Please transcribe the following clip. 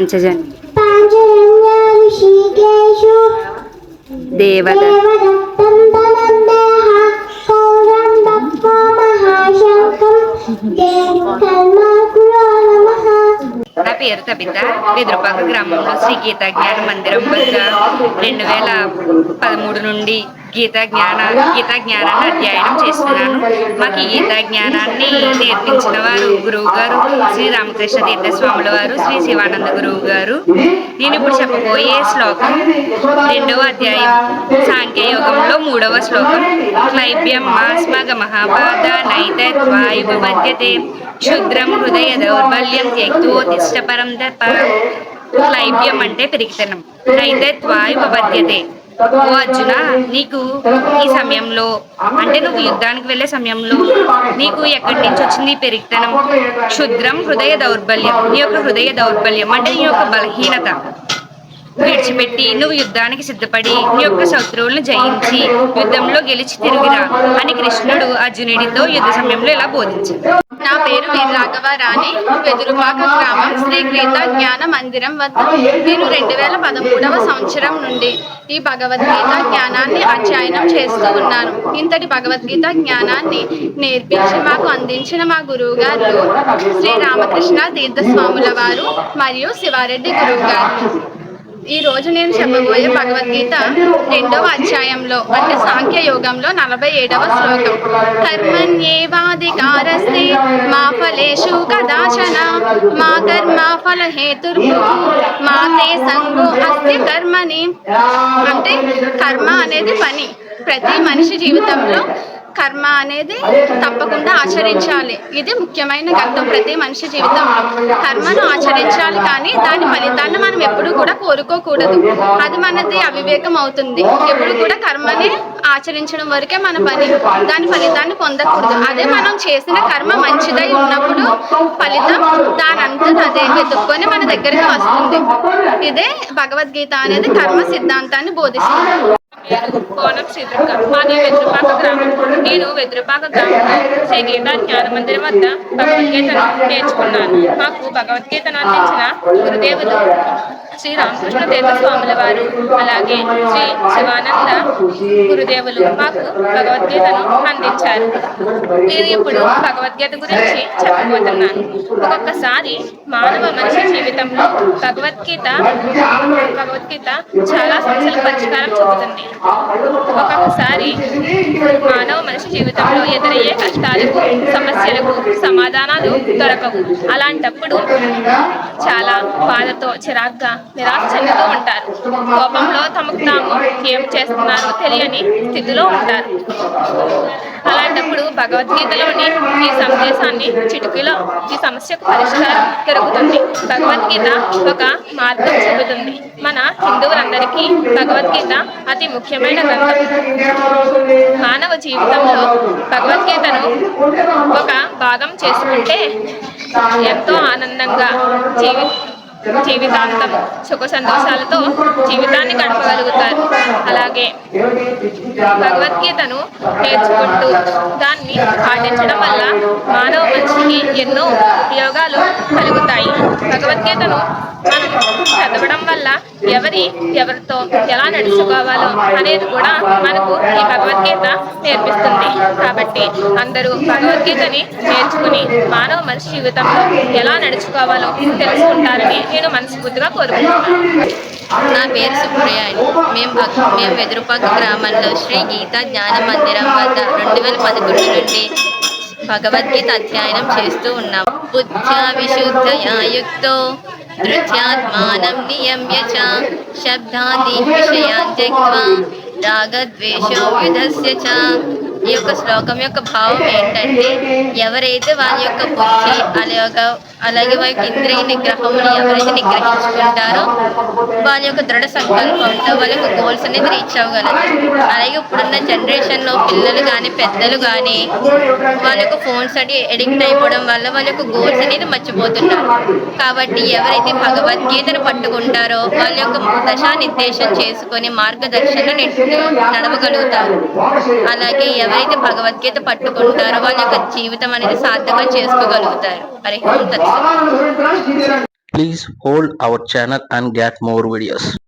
పాంచజన్ పాంచజన్య దేవదత్తం. నా పేరు తబిత. వెదురుపాక గ్రామంలో శ్రీ గీతా జ్ఞాన మందిరం వద్ద రెండు వేల పదమూడు నుండి గీత జ్ఞాన గీత జ్ఞానాన్ని అధ్యయనం చేస్తున్నాను. మాకు ఈ జ్ఞానాన్ని నేర్పించిన వారు గురువు గారు శ్రీ రామకృష్ణ తీర్థస్వాముల వారు శ్రీ శివానంద గురువు గారు నేను ఇప్పుడు చెప్పబోయే శ్లోకం రెండవ అధ్యాయం. సాంఖ్యయోగంలో మూడవ శ్లోకం. క్లైబ్యం మాస్మగ మహాపాద నైతత్వాయుపద్యతే క్షుద్రం హృదయ దౌర్బల్యం త్యక్తో తిష్టపరం తప క్లైబ్యం అంటే పెరిగితనం. నైతత్వాయుపద్యతే ఓ అర్జున నీకు ఈ సమయంలో అంటే నువ్వు యుద్ధానికి వెళ్ళే సమయంలో నీకు ఎక్కడి నుంచి వచ్చింది పెరిగితనం? క్షుద్రం హృదయ దౌర్బల్యం నీ యొక్క హృదయ దౌర్బల్యం అంటే నీ యొక్క బలహీనత. విడిచిపెట్టి నువ్వు యుద్ధానికి సిద్ధపడి నీ యొక్క శత్రువులను జయించి యుద్ధంలో గెలిచి తిరిగిరా అని కృష్ణుడు అర్జునుడితో యుద్ధ సమయంలో ఇలా బోధించాడు. నా పేరు వీర రాఘవ రాణి. వెదురుపాక గ్రామం శ్రీ క్రీత జ్ఞాన మందిరం వద్ద. నేను రెండు వేల పదమూడవ సంవత్సరం నుండి ఈ భగవద్గీత జ్ఞానాన్ని అధ్యయనం చేస్తూ ఉన్నాను. ఇంతటి భగవద్గీత జ్ఞానాన్ని నేర్పించి మాకు అందించిన మా గురువు గారు శ్రీ రామకృష్ణ తీర్థస్వాముల వారు మరియు శివారెడ్డి గురువు గారు ఈ రోజు నేను చెప్పబోయే భగవద్గీత రెండవ అధ్యాయంలో అంటే సాంఖ్య యోగంలో నలభై ఏడవ శ్లోకం. కర్మణ్యేవాధికారస్తే మా ఫలేషు కదాచన మా కర్మ ఫల హేతుర్భు మా తే సంగో అస్తి కర్మని. అంటే కర్మ అనేది పని. ప్రతి మనిషి జీవితంలో కర్మ అనేది తప్పకుండా ఆచరించాలి. ఇది ముఖ్యమైన ఘట్టం ప్రతి మనిషి జీవితంలో. కర్మను ఆచరించాలి కానీ దాని ఫలితాన్ని మనం ఎప్పుడు కూడా కోరుకోకూడదు. అది మనది అవివేకం అవుతుంది. ఎప్పుడు కూడా కర్మని ఆచరించడం వరకే మన పని. దాని ఫలితాన్ని పొందకూడదు. అదే మనం చేసిన కర్మ మంచిదై ఉన్నప్పుడు ఫలితం దాని అంతటా అదే వెతుక్కొని మన దగ్గరికి వస్తుంది. ఇదే భగవద్గీత అనేది కర్మ సిద్ధాంతాన్ని బోధిస్తుంది. కోనం శ్రీదుర్గ మాది వెద్రపాక గ్రామం. నేను వెద్రపాక గ్రామంలో శ్రీ గీతా జ్ఞాన మందిరం వద్ద భగవద్గీతను నేర్చుకున్నాను. మాకు భగవద్గీతను అందించిన గురుదేవులు శ్రీ రామకృష్ణ తీర్థస్వాముల వారు అలాగే శ్రీ శివానంద గురుదేవులు మాకు భగవద్గీతను అందించారు. నేను ఇప్పుడు భగవద్గీత గురించి చెప్పబోతున్నాను. ఒక్కొక్కసారి మానవ మనిషి జీవితంలో భగవద్గీత భగవద్గీత చాలా సమస్యలకు పరిష్కారం చూపుతుంది. ఒక్కొక్కసారి మానవ మనిషి జీవితంలో ఎదురయ్యే కష్టాలకు సమస్యలకు సమాధానాలు దొరకవు. అలాంటప్పుడు చాలా బాధతో చిరాగ్గా నిరాశ చెందుతూ ఉంటారు. కోపంలో తమకు తాము ఏం చేస్తున్నారో తెలియని స్థితిలో ఉంటారు. భగవద్గీతలోని ఈ సందేశాన్ని చిటుకులో ఈ సమస్యకు పరిష్కారం దొరుకుతుంది. భగవద్గీత ఒక మార్గం చెబుతుంది. మన హిందువులందరికీ భగవద్గీత అతి ముఖ్యమైన గ్రంథం. మానవ జీవితంలో భగవద్గీతను ఒక భాగం చేసుకుంటే ఎంతో ఆనందంగా జీవి జీవితాంతం సుఖ సంతోషాలతో జీవితాన్ని గడపగలుగుతారు. అలాగే భగవద్గీతను నేర్చుకుంటూ దాన్ని పాటించడం వల్ల మానవ మనిషికి ఎన్నో ఉపయోగాలు కలుగుతాయి. భగవద్గీతను మనం చదవడం వల్ల ఎవరి ఎవరితో ఎలా నడుచుకోవాలో అనేది కూడా మనకు ఈ భగవద్గీత నేర్పిస్తుంది. కాబట్టి అందరూ భగవద్గీతని నేర్చుకుని మానవ మనిషి జీవితంలో ఎలా నడుచుకోవాలో తెలుసుకుంటారని నేను మనస్ఫూర్తిగా కోరుకుంటున్నాను. నా పేరు సుప్రియ అని మేము భక్- మేము వెదురుపాక గ్రామంలో శ్రీ గీత జ్ఞాన మందిరం వద్ద రెండు వేల పదకొండు నుండి భగవద్గీత అధ్యయనం చేస్తూ ఉన్నాం బుద్ధ్యా విశుద్ధయాయుక్తో ధృత్యాత్మానం నియమ్య చ శబ్దాది విషయాన్ త్యక్వా రాగద్వేషో యుధస్య చ ఈ యొక్క శ్లోకం యొక్క భావం ఏంటంటే ఎవరైతే వారి యొక్క బుద్ధి అలాగే అలాగే వారి యొక్క ఇంద్రియ నిగ్రహముని ఎవరైతే నిగ్రహించుకుంటారో వాళ్ళ యొక్క దృఢ సంకల్పంతో వాళ్ళ యొక్క గోల్స్ అనేది రీచ్ అవ్వగలరు. అలాగే ఇప్పుడున్న జనరేషన్లో పిల్లలు కానీ పెద్దలు కానీ వాళ్ళ యొక్క ఫోన్స్ అని ఎడిక్ట్ అయిపోవడం వల్ల వాళ్ళ యొక్క గోల్స్ అనేది మర్చిపోతున్నారు కాబట్టి ఎవరైతే భగవద్గీతను పట్టుకుంటారో వాళ్ళ యొక్క దశా నిర్దేశం చేసుకొని మార్గదర్శనం నడవగలుగుతారు. అలాగే ఎవరైతే భగవద్గీత పట్టుకుంటారో వాళ్ళ యొక్క జీవితం అనేది సార్థకం చేసుకోగలుగుతారు Hari Om Tatsat Please and our more videos.